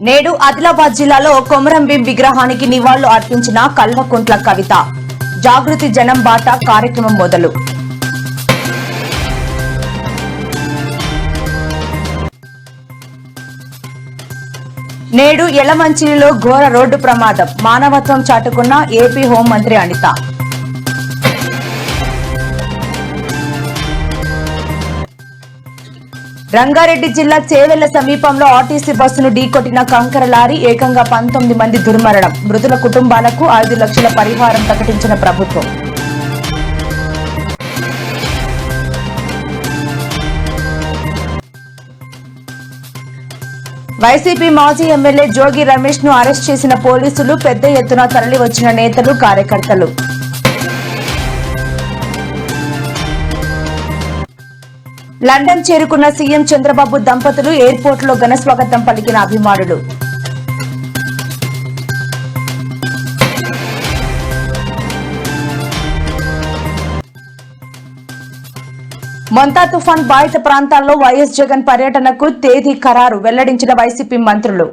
నేడు ఆదిలాబాద్ జిల్లాలో కొమరంభీం విగ్రహానికి నివాళులు అర్పించిన కల్వకుంట్ల కవిత. జాగృతి జనం బాట కార్యక్రమం మొదలు. నేడు ఎలమంచిలిలో ఘోర రోడ్డు ప్రమాదం. మానవత్వం చాటుకున్న ఏపీ హోంమంత్రి అనిత. రంగారెడ్డి జిల్లా చేవెళ్ళ సమీపంలో ఆర్టీసీ బస్సును ఢీకొట్టిన కంకర లారీ ఏకంగా పంతొమ్మిది మంది దుర్మరణం. మృతుల కుటుంబాలకు ఐదు లక్షల పరిహారం ప్రకటించిన ప్రభుత్వం. వైసీపీ మాజీ ఎమ్మెల్యే జోగి రమేష్ను అరెస్ట్ చేసిన పోలీసులు పెద్ద ఎత్తున తరలి వచ్చిన నేతలు కార్యకర్తలు. లండన్ చేరుకున్న సీఎం చంద్రబాబు దంపతులు ఎయిర్పోర్ట్లో ఘన స్వాగతం పలికిన అభిమానులు. మంతా తుఫాన్ బాధిత ప్రాంతాల్లో వైఎస్ జగన్ పర్యటనకు తేదీ ఖరారు వెల్లడించిన వైసీపీ మంత్రులు.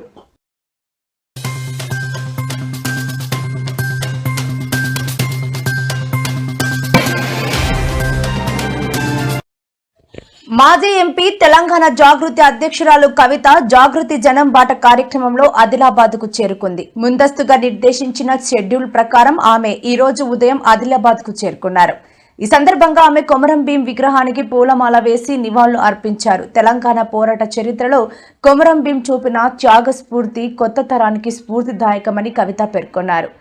మాజీ ఎంపీ తెలంగాణ జాగృతి అధ్యక్షురాలు కవిత జాగృతి జనం బాట కార్యక్రమంలో ఆదిలాబాద్కు చేరుకుంది. ముందస్తుగా నిర్దేశించిన షెడ్యూల్ ప్రకారం ఆమె ఈ రోజు ఉదయం ఆదిలాబాద్కు చేరుకున్నారు. ఈ సందర్భంగా ఆమె కొమరం భీం విగ్రహానికి పూలమాల వేసి నివాళులు అర్పించారు. తెలంగాణ పోరాట చరిత్రలో కొమరం భీం చూపిన త్యాగ స్ఫూర్తి కొత్త తరానికి స్ఫూర్తిదాయకమని కవిత పేర్కొన్నారు.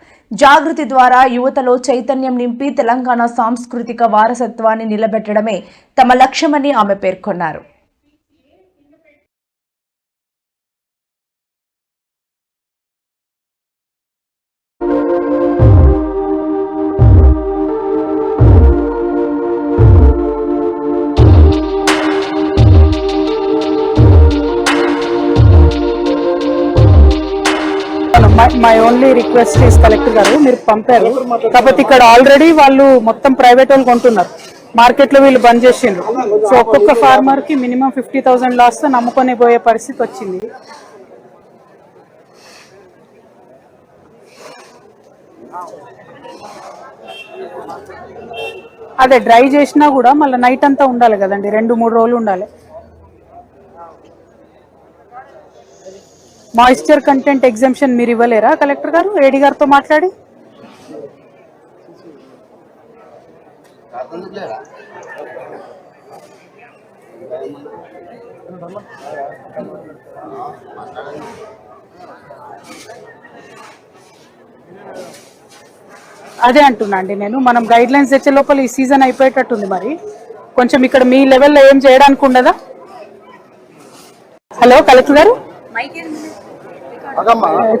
జాగృతి ద్వారా యువతలో చైతన్యం నింపి తెలంగాణ సాంస్కృతిక వారసత్వాన్ని నిలబెట్టడమే తమ లక్ష్యమని ఆమె పేర్కొన్నారు. My only request is collector గారు మీరు పంపారు. కాకపోతే ఇక్కడ ఆల్రెడీ వాళ్ళు మొత్తం ప్రైవేట్ వాళ్ళు కొంటున్నారు. మార్కెట్లో వీళ్ళు బంద్ చేసిండ్రు. సో ఒక్కొక్క ఫార్మర్కి మినిమం ఫిఫ్టీ థౌసండ్ లాస్తో నమ్ముకొని పోయే పరిస్థితి వచ్చింది. అదే డ్రై చేసినా కూడా మళ్ళీ నైట్ అంతా ఉండాలి కదండి. రెండు మూడు రోజులు ఉండాలి. మాయిశ్చర్ కంటెంట్ ఎగ్జామ్షన్ మీరు ఇవ్వలేరా కలెక్టర్ గారు? ఏడి గారితో మాట్లాడి. అదే అంటున్నా అండి నేను. మనం గైడ్ లైన్స్ తెచ్చే లోపల ఈ సీజన్ అయిపోయేటట్టుంది మరి. కొంచెం ఇక్కడ మీ లెవెల్లో ఏం చేయడానికి ఉండదా? హలో కలెక్టర్ గారు?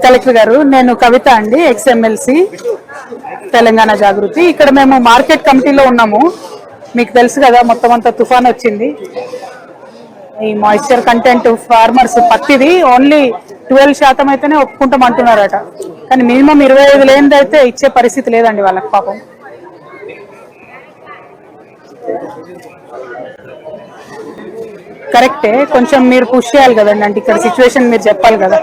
కలెక్టర్ గారు నేను కవిత అండి ఎక్స్ఎంఎల్సి తెలంగాణ జాగృతి. ఇక్కడ మేము మార్కెట్ కమిటీలో ఉన్నాము. మీకు తెలుసు కదా మొత్తం అంతా తుఫాన్ వచ్చింది. ఈ మాయిశ్చర్ కంటెంట్ ఫార్మర్స్ పత్తిది ఓన్లీ ట్వెల్వ్ శాతం అయితేనే ఒప్పుకుంటాం అంటున్నారట. కానీ మినిమం ఇరవై ఐదు లేనిదైతే ఇచ్చే పరిస్థితి లేదండి వాళ్ళకి పాపం. కరెక్టే కొంచెం మీరు పుష్ చేయాలి కదండి అంటే ఇక్కడ సిచ్యువేషన్ మీరు చెప్పాలి కదా.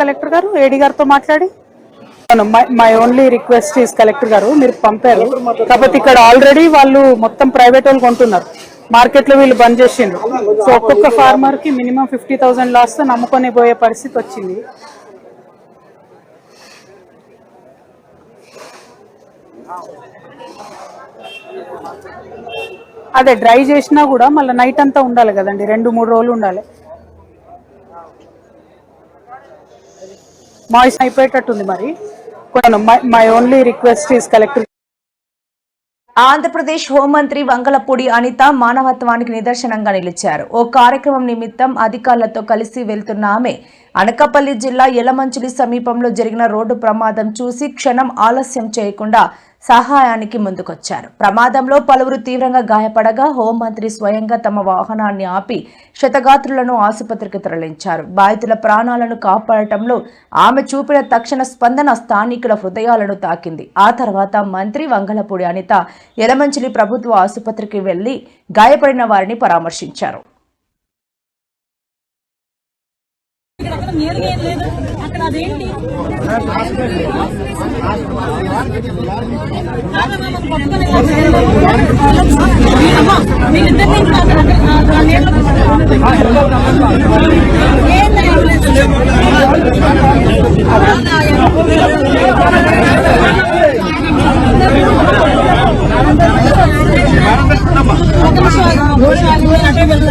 కలెక్టర్ గారు ఏడి గారితో మాట్లాడి. My only request is collector గారు మీరు పంపారు. కాకపోతే ఇక్కడ ఆల్రెడీ వాళ్ళు మొత్తం ప్రైవేట్ వాళ్ళు కొంటున్నారు. మార్కెట్లో వీళ్ళు బంద్ చేసిండ్రు. సో ఒక్కొక్క ఫార్మర్కి మినిమం ఫిఫ్టీ థౌసండ్ లాస్తో నమ్ముకొని పోయే పరిస్థితి వచ్చింది. అదే డ్రై చేసినా కూడా మళ్ళీ నైట్ అంతా ఉండాలి కదండి. రెండు మూడు రోజులు ఉండాలి. మాయిస్ అయిపోయేటట్టుంది మరి. My only request is collector Andhra Pradesh హోంమంత్రి వంగలపూడి అనిత మానవత్వానికి నిదర్శనంగా నిలిచారు. ఓ కార్యక్రమం నిమిత్తం అధికారులతో కలిసి వెళ్తున్న ఆమె అనకాపల్లి జిల్లా ఎలమంచిలి సమీపంలో జరిగిన రోడ్డు ప్రమాదం చూసి క్షణం ఆలస్యం చేయకుండా సహాయానికి ముందుకొచ్చారు. ప్రమాదంలో పలువురు తీవ్రంగా గాయపడగా హోంమంత్రి స్వయంగా తమ వాహనాన్ని ఆపి క్షతగాత్రులను ఆసుపత్రికి తరలించారు. బాధితుల ప్రాణాలను కాపాడటంలో ఆమె చూపిన తక్షణ స్పందన స్థానికుల హృదయాలను తాకింది. ఆ తర్వాత మంత్రి వంగలపూడి అనిత ఎలమంచిలి ప్రభుత్వ ఆసుపత్రికి వెళ్ళి గాయపడిన వారిని పరామర్శించారు. కదా నేరుగా ఏం లేదు. అక్కడ అదేంటి? ఒక నిమిషం ఒక నిమిషం ఆగు, నేను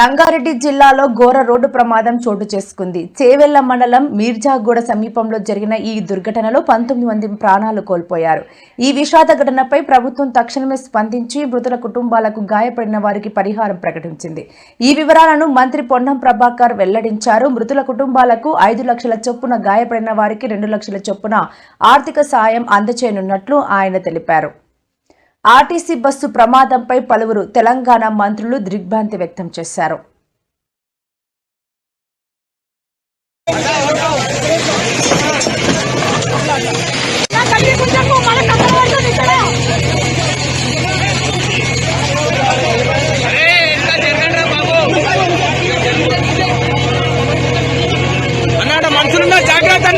రంగారెడ్డి జిల్లాలో ఘోర రోడ్డు ప్రమాదం చోటు చేసుకుంది. చేవెళ్ళ మండలం మీర్జాగూడ సమీపంలో జరిగిన ఈ దుర్ఘటనలో పంతొమ్మిది మంది ప్రాణాలు కోల్పోయారు. ఈ విషాద ఘటనపై ప్రభుత్వం తక్షణమే స్పందించి మృతుల కుటుంబాలకు గాయపడిన వారికి పరిహారం ప్రకటించింది. ఈ వివరాలను మంత్రి పొన్నం ప్రభాకర్ వెల్లడించారు. మృతుల కుటుంబాలకు ఐదు లక్షల చొప్పున గాయపడిన వారికి రెండు లక్షల చొప్పున ఆర్థిక సాయం అందచేయనున్నట్లు ఆయన తెలిపారు. ఆర్టీసీ బస్సు ప్రమాదంపై పలువురు తెలంగాణ మంత్రులు దిగ్భ్రాంతి వ్యక్తం చేశారు. జాగ్రత్త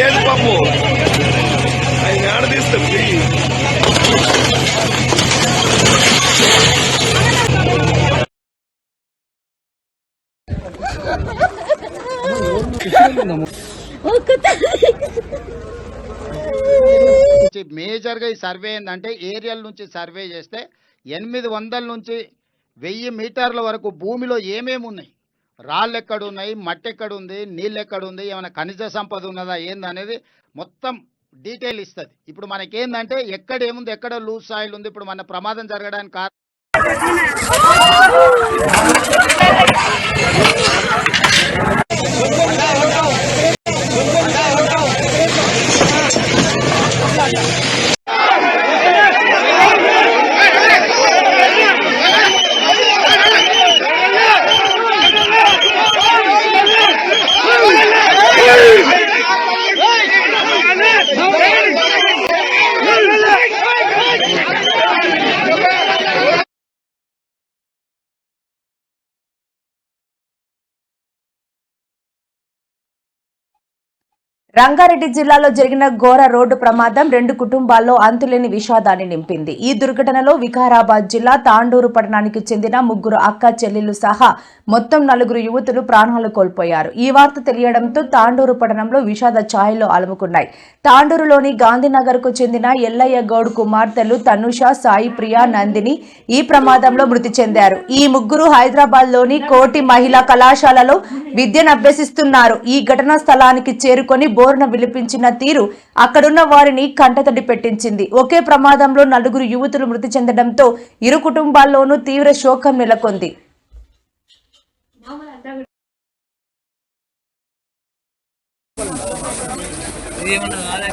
లేదు పాపు ఆయన మేజర్గా ఈ సర్వే ఏంటంటే ఏరియల్ నుంచి సర్వే చేస్తే ఎనిమిది వందల నుంచి వెయ్యి మీటర్ల వరకు భూమిలో ఏమేమి ఉన్నాయి? రాళ్ళు ఎక్కడున్నాయి మట్టి ఎక్కడ ఉంది? నీళ్ళు ఎక్కడుంది ఏమైనా ఖనిజ సంపద ఉన్నదా? ఏందనేది మొత్తం డీటెయిల్ ఇస్తుంది. ఇప్పుడు మనకేందంటే ఎక్కడ ఏముంది ఎక్కడ లూజ్ సాయిల్ ఉంది ఇప్పుడు మన ప్రమాదం జరగడానికి కారణం రంగారెడ్డి జిల్లాలో జరిగిన ఘోర రోడ్డు ప్రమాదం రెండు కుటుంబాల్లో అంతులేని విషాదాన్ని నింపింది. ఈ దుర్ఘటనలో వికారాబాద్ జిల్లా తాండూరు పట్టణానికి చెందిన ముగ్గురు అక్క చెల్లెళ్ళు సహా మొత్తం నలుగురు యువతులు ప్రాణాలు కోల్పోయారు. ఈ వార్త తెలియడంతో తాండూరు పట్టణంలో విషాద ఛాయలు అలుముకున్నాయి. తాండూరులోని గాంధీనగర్కు చెందిన ఎల్లయ్య గౌడ్ కుమార్తెలు తనుష సాయి ప్రియ నందిని ఈ ప్రమాదంలో మృతి చెందారు. ఈ ముగ్గురు హైదరాబాద్లోని కోటి మహిళా కళాశాలలో విద్యను అభ్యసిస్తున్నారు. ఈ ఘటనా స్థలానికి చేరుకొని బోరున విలిపించిన తీరు అక్కడున్న వారిని కంటతడి పెట్టించింది. ఒకే ప్రమాదంలో నలుగురు యువతులు మృతి చెందడంతో ఇరు కుటుంబాల్లోనూ తీవ్ర శోకం నెలకొంది. అలా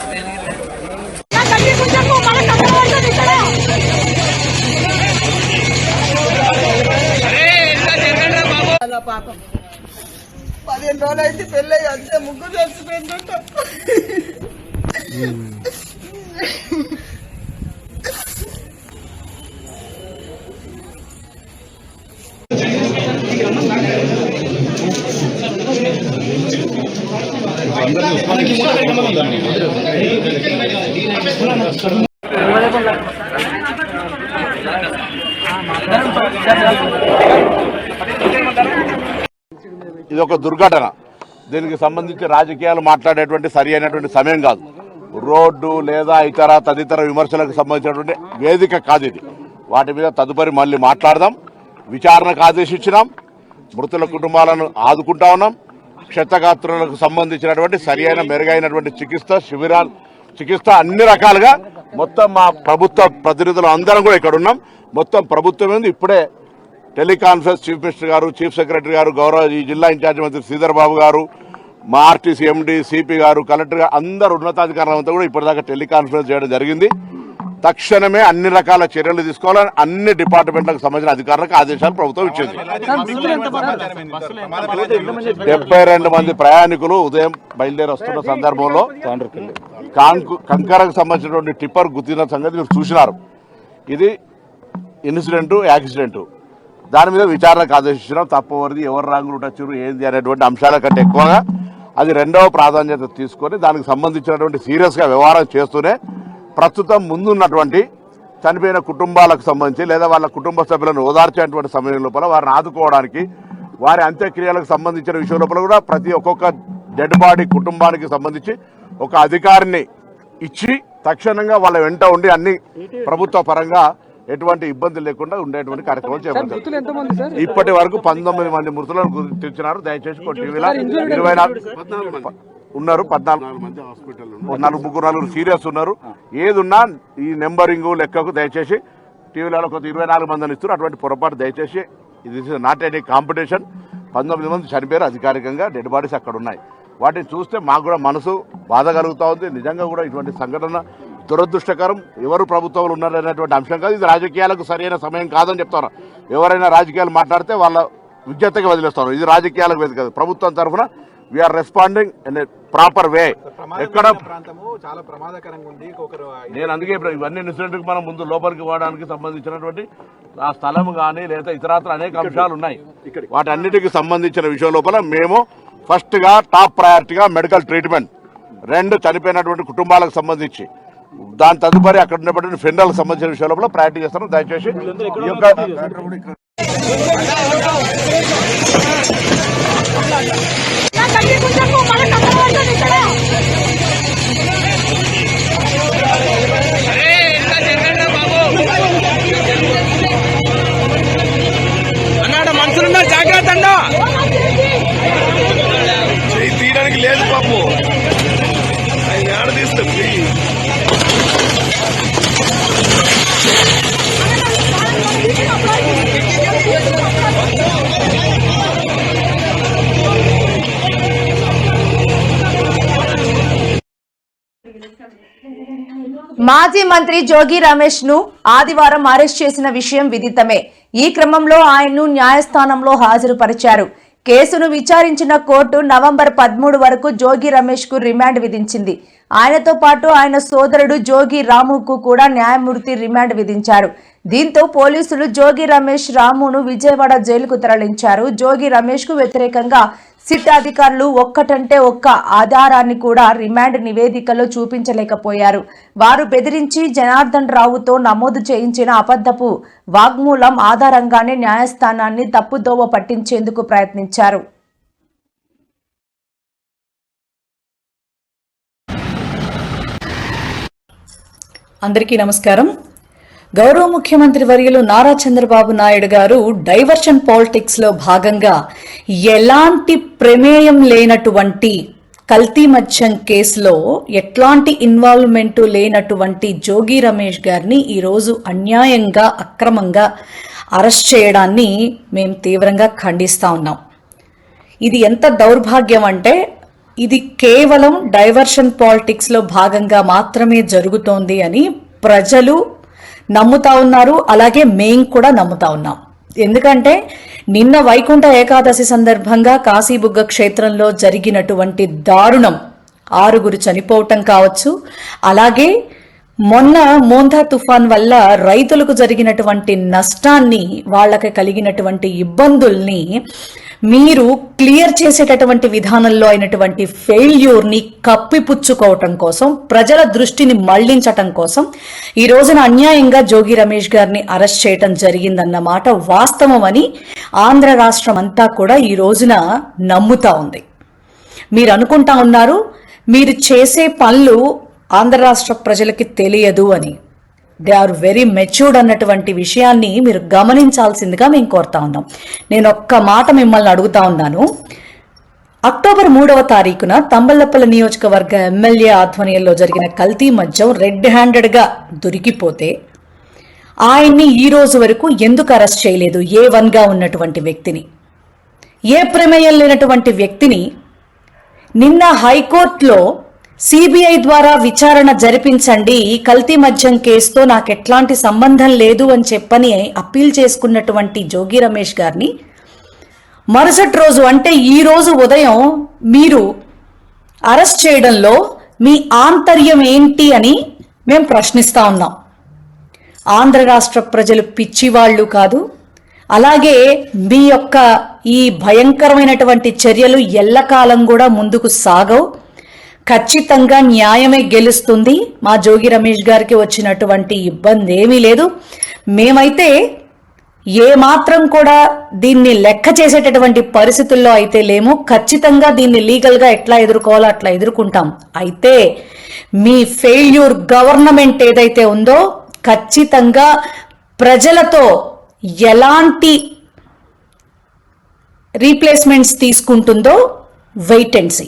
పదిహేను రోజులు అయితే పెళ్ళి అంతే ముగ్గురు చచ్చిపోయిందంట అందరూ ఒక దుర్ఘటన. దీనికి సంబంధించి రాజకీయాలు మాట్లాడేటువంటి సరి అయినటువంటి సమయం కాదు. రోడ్డు లేదా ఇతర తదితర విమర్శలకు సంబంధించినటువంటి వేదిక కాదు ఇది. వాటి మీద తదుపరి మళ్ళీ మాట్లాడదాం. విచారణకు ఆదేశించినాం. మృతుల కుటుంబాలను ఆదుకుంటా ఉన్నాం. క్షతగాత్రులకు సంబంధించినటువంటి సరి అయిన మెరుగైనటువంటి చికిత్స శిబిరాలు చికిత్స అన్ని రకాలుగా మొత్తం మా ప్రభుత్వ ప్రతినిధులు అందరం కూడా ఇక్కడ ఉన్నాం మొత్తం ప్రభుత్వం ఇప్పుడే టెలికాన్ఫరెన్స్ చీఫ్ మినిస్టర్ గారు చీఫ్ సెక్రటరీ గారు గౌరవ ఈ జిల్లా ఇన్ఛార్జ్ మంత్రి శ్రీధర్ బాబు గారు మా ఆర్టీసీ ఎండి సిపి గారు కలెక్టర్ గారు అందరు ఉన్నతాధికారులంతా కూడా ఇప్పటిదాకా టెలికాన్ఫరెన్స్ చేయడం జరిగింది. తక్షణమే అన్ని రకాల చర్యలు తీసుకోవాలని అన్ని డిపార్ట్మెంట్లకు సంబంధించిన అధికారులకు ఆదేశాలు ప్రభుత్వం ఇచ్చింది. డెబ్బై రెండు మంది ప్రయాణికులు ఉదయం బయలుదేరి వస్తున్న సందర్భంలో కంకరకు సంబంధించినటువంటి టిప్పర్ గుర్తిన సంగతి మీరు చూసినారు. ఇది ఇన్సిడెంటు యాక్సిడెంట్. దాని మీద విచారణకు ఆదేశించడం తప్పవరిది ఎవరు రాంగులు టచ్చురు ఏంది అనేటువంటి అంశాల కంటే ఎక్కువగా అది రెండవ ప్రాధాన్యత తీసుకొని దానికి సంబంధించినటువంటి సీరియస్గా వ్యవహారం చేస్తూనే ప్రస్తుతం ముందున్నటువంటి చనిపోయిన కుటుంబాలకు సంబంధించి లేదా వాళ్ళ కుటుంబ సభ్యులను ఓదార్చేటువంటి సమయం లోపల వారిని ఆదుకోవడానికి వారి అంత్యక్రియలకు సంబంధించిన విషయం లోపల కూడా ప్రతి ఒక్కొక్క డెడ్ బాడీ కుటుంబానికి సంబంధించి ఒక అధికారిని ఇచ్చి తక్షణంగా వాళ్ళ వెంట ఉండి అన్ని ప్రభుత్వ పరంగా ఎటువంటి ఇబ్బంది లేకుండా ఉండేటువంటి కార్యక్రమం చేపడతారు ఇప్పటి వరకు పంతొమ్మిది మంది మృతులను గుర్తించినారు. దయచేసి ఒక టీవీలో ఇరవై నాలుగు ఉన్నారు పద్నాలుగు. నలుగురు ముగ్గురు నలుగురు సీరియస్ ఉన్నారు. ఏది ఉన్నా ఈ నెంబరింగ్ లెక్కకు దయచేసి టీవీలలో కొద్ది ఇరవై నాలుగు మందిని ఇస్తారు అటువంటి పొరపాటు దయచేసి ఇది నాట్ ఎనీ కాంపిటీషన్ పంతొమ్మిది మంది చనిపోయారు అధికారికంగా. డెడ్ బాడీస్ అక్కడ ఉన్నాయి. వాటిని చూస్తే మాకు కూడా మనసు బాధ కలుగుతూ ఉంది. నిజంగా కూడా ఇటువంటి సంఘటన దురదృష్టకరం ఎవరు ప్రభుత్వంలో ఉన్నారనేటువంటి అంశం కాదు. ఇది రాజకీయాలకు సరైన సమయం కాదని చెప్తారు. ఎవరైనా రాజకీయాలు మాట్లాడితే వాళ్ళ విజ్ఞతకి వదిలేస్తారు. ఇది రాజకీయాలకు వేదిక కాదు. ప్రభుత్వం తరఫున we are responding in proper way ఎక్కడ నేను అందుకే ఇవన్నీ మనం ముందు లోపలికి పోవడానికి సంబంధించినటువంటి ఆ స్థలం కానీ లేదా ఇతరాత్ర అనేక అంశాలు ఉన్నాయి వాటన్నిటికి సంబంధించిన విషయం లోపల మేము ఫస్ట్గా టాప్ ప్రయారిటీగా మెడికల్ ట్రీట్మెంట్ రెండు చనిపోయినటువంటి కుటుంబాలకు సంబంధించి దాని తదుపరి అక్కడ ఉన్నటువంటి ఫెండర్లకు సంబంధించిన విషయం లోపల ప్రయారిటీ చేస్తాను. దయచేసి ఈ యొక్క మాజీ మంత్రి జోగి రమేష్ను ఆదివారం అరెస్ట్ చేసిన విషయం విదితమే. ఈ క్రమంలో ఆయన్ను న్యాయస్థానంలో హాజరుపరిచారు. కేసును విచారించిన కోర్టు నవంబర్ పదమూడు వరకు జోగి రమేష్కు రిమాండ్ విధించింది. ఆయనతో పాటు ఆయన సోదరుడు జోగి రాముకు కూడా న్యాయమూర్తి రిమాండ్ విధించారు. దీంతో పోలీసులు జోగి రమేష్ రామును విజయవాడ జైలుకు తరలించారు. జోగి రమేష్కు వ్యతిరేకంగా సిట్ అధికారులు ఒక్కటంటే ఒక్క ఆధారాన్ని కూడా రిమాండ్ నివేదికలో చూపించలేకపోయారు. వారు బెదిరించి జనార్దన్ రావుతో నమోదు చేయించిన అబద్ధపు వాగ్మూలం ఆధారంగానే న్యాయస్థానాన్ని తప్పుదోవ పట్టించేందుకు ప్రయత్నించారు. అందరికీ నమస్కారం. గౌరవ ముఖ్యమంత్రి వర్యులు నారా చంద్రబాబు నాయుడు గారు డైవర్షన్ పాలిటిక్స్లో భాగంగా ఎలాంటి ప్రమేయం లేనటువంటి కల్తీ మధ్యం కేసులో ఎట్లాంటి ఇన్వాల్వ్మెంట్ లేనటువంటి జోగి రమేష్ గారిని ఈరోజు అన్యాయంగా అక్రమంగా అరెస్ట్ చేయడాన్ని మేము తీవ్రంగా ఖండిస్తా ఉన్నాం. ఇది ఎంత దౌర్భాగ్యం అంటే ఇది కేవలం డైవర్షన్ పాలిటిక్స్లో భాగంగా మాత్రమే జరుగుతోంది అని ప్రజలు నమ్ముతా ఉన్నారు. అలాగే మేం కూడా నమ్ముతా ఉన్నాం. ఎందుకంటే నిన్న వైకుంఠ ఏకాదశి సందర్భంగా కాశీబుగ్గ క్షేత్రంలో జరిగినటువంటి దారుణం. ఆరుగురు చనిపోవటం కావచ్చు. అలాగే మొన్న మోంధా తుఫాన్ వల్ల రైతులకు జరిగినటువంటి నష్టాన్ని వాళ్ళకి కలిగినటువంటి ఇబ్బందుల్ని మీరు క్లియర్ చేసేటటువంటి విధానంలో అయినటువంటి ఫెయిల్యూర్ని కప్పిపుచ్చుకోవటం కోసం ప్రజల దృష్టిని మళ్ళించటం కోసం ఈ రోజున అన్యాయంగా జోగి రమేష్ గారిని అరెస్ట్ చేయటం జరిగిందన్నమాట వాస్తవమని ఆంధ్ర రాష్ట్రం అంతా కూడా ఈ రోజున నమ్ముతా ఉంది. మీరు అనుకుంటా ఉన్నారు మీరు చేసే పనులు ఆంధ్ర రాష్ట్ర ప్రజలకి తెలియదు అని. దే ఆర్ వెరీ మెచ్యూర్డ్ అన్నటువంటి విషయాన్ని మీరు గమనించాల్సిందిగా మేము కోరుతా ఉన్నాం. నేను ఒక్క మాట మిమ్మల్ని అడుగుతా ఉన్నాను. అక్టోబర్ మూడవ తారీఖున తంబల్లపల్లి నియోజకవర్గ ఎమ్మెల్యే ఆధ్వర్యంలో జరిగిన కల్తీ మద్యం రెడ్ హ్యాండెడ్గా దొరికిపోతే ఆయన్ని ఈ రోజు వరకు ఎందుకు అరెస్ట్ చేయలేదు? ఏ వన్గా ఉన్నటువంటి వ్యక్తిని. ఏ ప్రమేయం లేనటువంటి వ్యక్తిని నిన్న హైకోర్టులో సిబిఐ ద్వారా విచారణ జరిపించండి. ఈ కల్తీ మద్యం కేసుతో నాకు ఎట్లాంటి సంబంధం లేదు అని చెప్పని అప్పీల్ చేసుకున్నటువంటి జోగి రమేష్ గారిని. మరుసటి రోజు అంటే ఈ రోజు ఉదయం మీరు అరెస్ట్ చేయడంలో మీ ఆంతర్యం ఏంటి అని మేము ప్రశ్నిస్తా ఉన్నాం. ఆంధ్ర రాష్ట్ర ప్రజలు పిచ్చివాళ్ళు కాదు. అలాగే మీ యొక్క ఈ భయంకరమైనటువంటి చర్యలు ఎల్లకాలం కూడా ముందుకు సాగవు. ఖచ్చితంగా న్యాయమే గెలుస్తుంది. మా జోగి రమేష్ గారికి వచ్చినటువంటి ఇబ్బంది ఏమీ లేదు. మేమైతే ఏ మాత్రం కూడా దీన్ని లెక్క చేసేటటువంటి పరిస్థితుల్లో అయితే లేము. ఖచ్చితంగా దీన్ని లీగల్గా ఎట్లా ఎదుర్కోవాలో అట్లా ఎదుర్కొంటాం. అయితే మీ ఫెయిల్యూర్ గవర్నమెంట్ ఏదైతే ఉందో ఖచ్చితంగా ప్రజలతో ఎలాంటి రీప్లేస్మెంట్స్ తీసుకుంటుందో వెయిట్ అండ్ సీ.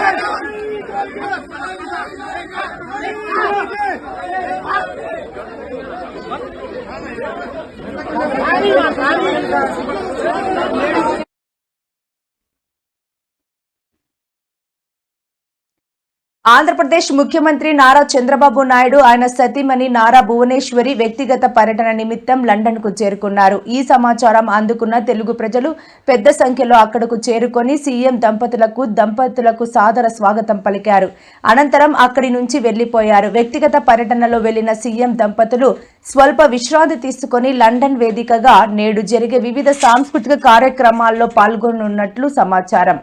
何が何が何が何が何が何が何が何が何が何が何が何が ఆంధ్రప్రదేశ్ ముఖ్యమంత్రి నారా చంద్రబాబు నాయుడు ఆయన సతీమణి నారా భువనేశ్వరి వ్యక్తిగత పర్యటన నిమిత్తం లండన్కు చేరుకున్నారు. ఈ సమాచారం అందుకున్న తెలుగు ప్రజలు పెద్ద సంఖ్యలో అక్కడకు చేరుకొని సీఎం దంపతులకు దంపతులకు సాదర స్వాగతం పలికారు. అనంతరం అక్కడి నుంచి వెళ్ళిపోయారు వ్యక్తిగత పర్యటనలో వెళ్ళిన సీఎం దంపతులు స్వల్ప విశ్రాంతి తీసుకొని లండన్ వేదికగా నేడు జరిగే వివిధ సాంస్కృతిక కార్యక్రమాల్లో పాల్గొనున్నట్లు సమాచారం.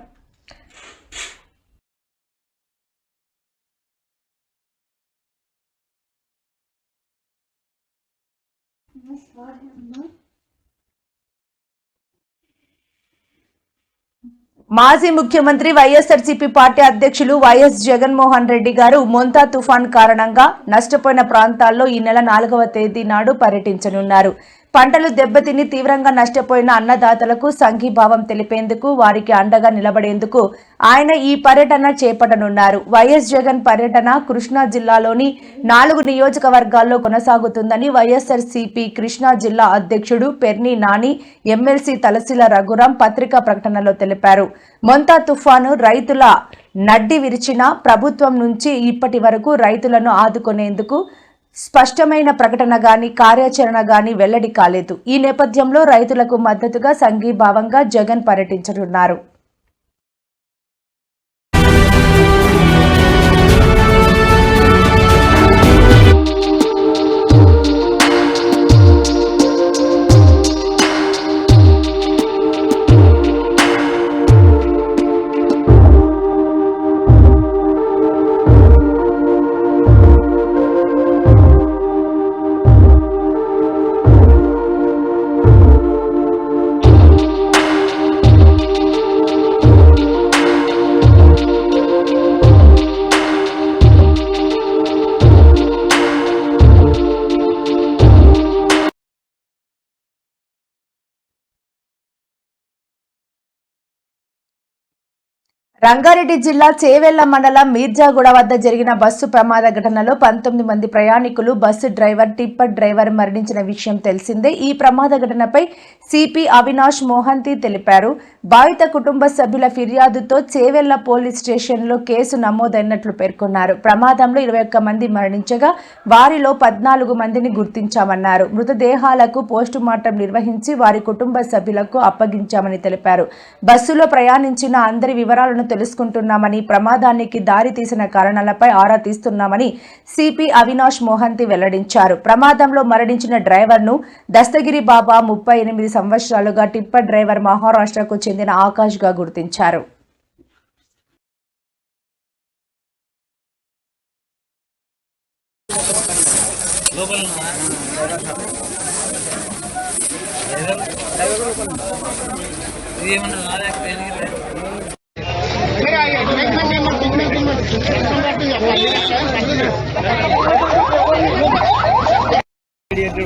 మాజీ ముఖ్యమంత్రి వైఎస్ఆర్సీపీ పార్టీ అధ్యక్షులు వైఎస్ జగన్మోహన్ రెడ్డి గారు మొంతా తుఫాన్ కారణంగా నష్టపోయిన ప్రాంతాల్లో ఈ నెల నాలుగవ తేదీ నాడు పర్యటించనున్నారు. పంటలు దెబ్బతిని తీవ్రంగా నష్టపోయిన అన్నదాతలకు సంఘీభావం తెలిపేందుకు వారికి అండగా నిలబడేందుకు ఆయన ఈ పర్యటన చేపట్టనున్నారు. వైఎస్ జగన్ పర్యటన కృష్ణా జిల్లాలోని నాలుగు నియోజకవర్గాల్లో కొనసాగుతుందని వైఎస్ఆర్సీపీ కృష్ణా జిల్లా అధ్యక్షుడు పెర్ని నాని ఎమ్మెల్సీ తలసిల రఘురాం పత్రికా ప్రకటనలో తెలిపారు. మొంతా తుఫాను రైతుల నడ్డి విరిచిన ప్రభుత్వం నుంచి ఇప్పటి వరకు రైతులను ఆదుకునేందుకు స్పష్టమైన ప్రకటన గాని కార్యాచరణ గాని వెల్లడి కాలేదు. ఈ నేపథ్యంలో రైతులకు మద్దతుగా సంఘీభావంగా జగన్ పర్యటించనున్నారు. రంగారెడ్డి జిల్లా చేవెళ్ళ మండలం మీర్జాగూడ వద్ద జరిగిన బస్సు ప్రమాద ఘటనలో పంతొమ్మిది మంది ప్రయాణికులు బస్సు డ్రైవర్ టిప్పర్ డ్రైవర్ మరణించిన విషయం తెలిసిందే. ఈ ప్రమాద ఘటనపై సిపి అవినాష్ మోహంతి తెలిపారు. బాధిత కుటుంబ సభ్యుల ఫిర్యాదుతో చేవెళ్ళ పోలీస్ స్టేషన్లో కేసు నమోదైనట్లు పేర్కొన్నారు. ప్రమాదంలో ఇరవై ఒక్క మంది మరణించగా వారిలో పద్నాలుగు మందిని గుర్తించామన్నారు. మృతదేహాలకు పోస్టుమార్టం నిర్వహించి వారి కుటుంబ సభ్యులకు అప్పగించామని తెలిపారు. బస్సులో ప్రయాణించిన అందరి వివరాలను తెలుసుకుంటున్నామని ప్రమాదానికి దారి తీసిన కారణాలపై ఆరా తీస్తున్నామని సిపి అవినాష్ మోహంతి వెల్లడించారు. ప్రమాదంలో మరణించిన డ్రైవర్ను దస్తగిరి బాబా ముప్పై ఎనిమిది సంవత్సరాలుగా టిప్పర్ డ్రైవర్ మహారాష్ట్రకు చెందిన ఆకాష్గా గుర్తించారు. సైడ్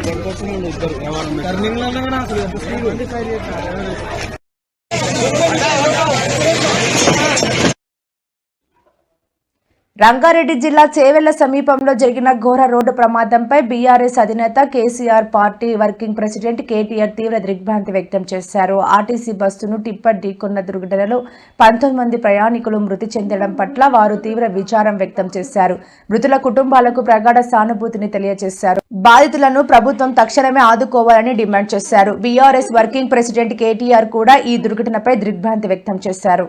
చేసే వన్ టర్నింగ్లో కూడా అసలు ఎంత స్పీడ్ ఉంది సైడ్ రంగారెడ్డి జిల్లా చేవెళ్ళ సమీపంలో జరిగిన ఘోర రోడ్డు ప్రమాదంపై బీఆర్ఎస్ అధినేత KCR party working president KTR తీవ్ర దిగ్భ్రాంతి వ్యక్తం చేశారు. ఆర్టీసీ బస్సును టిప్పర్ ఢీకొన్న దుర్ఘటనలో పంతొమ్మిది మంది ప్రయాణికులు మృతి చెందడం పట్ల వారు తీవ్ర విచారం వ్యక్తం చేశారు. మృతుల కుటుంబాలకు ప్రగాఢ సానుభూతిని తెలియజేశారు. బాధితులను ప్రభుత్వం తక్షణమే ఆదుకోవాలని డిమాండ్ చేశారు. బీఆర్ఎస్ వర్కింగ్ ప్రెసిడెంట్ కేటీఆర్ కూడా ఈ దుర్ఘటనపై దిగ్భ్రాంతి వ్యక్తం చేశారు.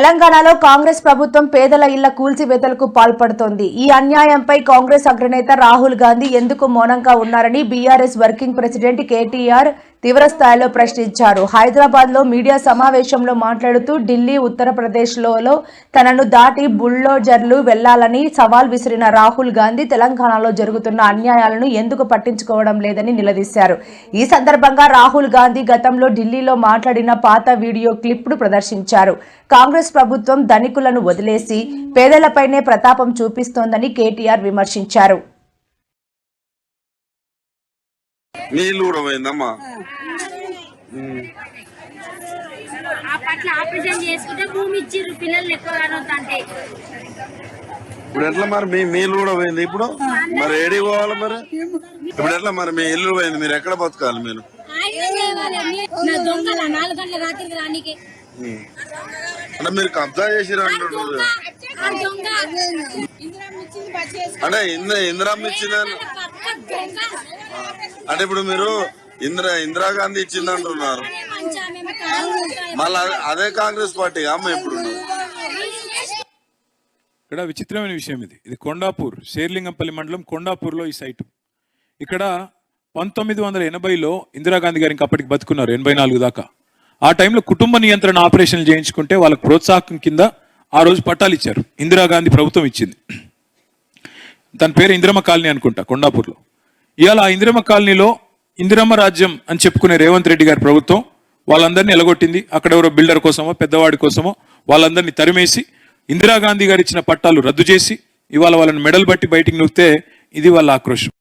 తెలంగాణలో కాంగ్రెస్ ప్రభుత్వం పేదల ఇళ్ళ కూల్చివేతలకు పాల్పడుతోంది. ఈ అన్యాయంపై కాంగ్రెస్ అగ్రనేత రాహుల్ గాంధీ ఎందుకు మౌనంగా ఉన్నారని బీఆర్ఎస్ వర్కింగ్ ప్రెసిడెంట్ కేటీఆర్ తీవ్రస్థాయిలో ప్రశ్నించారు. హైదరాబాద్లో మీడియా సమావేశంలో మాట్లాడుతూ ఢిల్లీ ఉత్తరప్రదేశ్లో తనను దాటి బుల్డోజర్లు వెళ్ళాలని సవాల్ విసిరిన రాహుల్ గాంధీ తెలంగాణలో జరుగుతున్న అన్యాయాలను ఎందుకు పట్టించుకోవడం లేదని నిలదీశారు. ఈ సందర్భంగా రాహుల్ గాంధీ గతంలో ఢిల్లీలో మాట్లాడిన పాత వీడియో క్లిప్ను ప్రదర్శించారు. కాంగ్రెస్ ప్రభుత్వం ధనికులను వదిలేసి పేదలపైనే ప్రతాపం చూపిస్తోందని కేటీఆర్ విమర్శించారు. నీళ్ళు కూడా పోయిందమ్మా ఆ పట్ల ఆపరేషన్ చేసుకుంటే భూమి ఇచ్చిర్రు పిల్లలు ఎక్కువ అంటే ఇప్పుడు ఎట్లా మరి మీ మీళ్ళు కూడా పోయింది ఇప్పుడు? మరి ఏడికి పోవాలి మరి? ఇప్పుడు ఎట్లా మరి మీ ఇల్లు పోయింది? మీరు ఎక్కడ బతకాలి మీరు? నా దొంగల నాలుగు గంటల రాత్రికి రానికి. అంటే మీరు కబ్జా చేసిరు అంటున్నారు. అంటే ఇంద్ర ఇందిరమ్మ ఇచ్చింది అంటే ఇప్పుడు మీరు ఇందిరా ఇందిరాగాంధీ ఇచ్చింది అంటున్నారు మళ్ళీ అదే కాంగ్రెస్ పార్టీ అమ్మ ఇప్పుడు ఇక్కడ విచిత్రమైన విషయం ఇది. ఇది కొండాపూర్ షేర్లింగంపల్లి మండలం కొండాపూర్లో ఈ సైటు. ఇక్కడ పంతొమ్మిది వందల ఎనభైలో ఇందిరాగాంధీ గారు ఇంకా అప్పటికి బతుకున్నారు ఎనభై నాలుగు దాకా. ఆ టైంలో కుటుంబ నియంత్రణ ఆపరేషన్లు చేయించుకుంటే వాళ్ళకు ప్రోత్సాహకం కింద ఆ రోజు పట్టాలు ఇచ్చారు. ఇందిరాగాంధీ ప్రభుత్వం ఇచ్చింది. దాని పేరు ఇందిరమ్మ కాలనీ అనుకుంటా కొండాపూర్లో. ఇవాళ ఆ ఇందిరమ్మ కాలనీలో ఇందిరమ్మ రాజ్యం అని చెప్పుకునే రేవంత్ రెడ్డి గారి ప్రభుత్వం వాళ్ళందరినీ ఎలగొట్టింది. అక్కడ ఎవరో బిల్డర్ కోసమో పెద్దవాడి కోసమో వాళ్ళందరినీ తరిమేసి ఇందిరాగాంధీ గారు ఇచ్చిన పట్టాలు రద్దు చేసి ఇవాళ వాళ్ళని మెడల్ బట్టి బయటికి నూకితే ఇది వాళ్ళ ఆక్రోషం.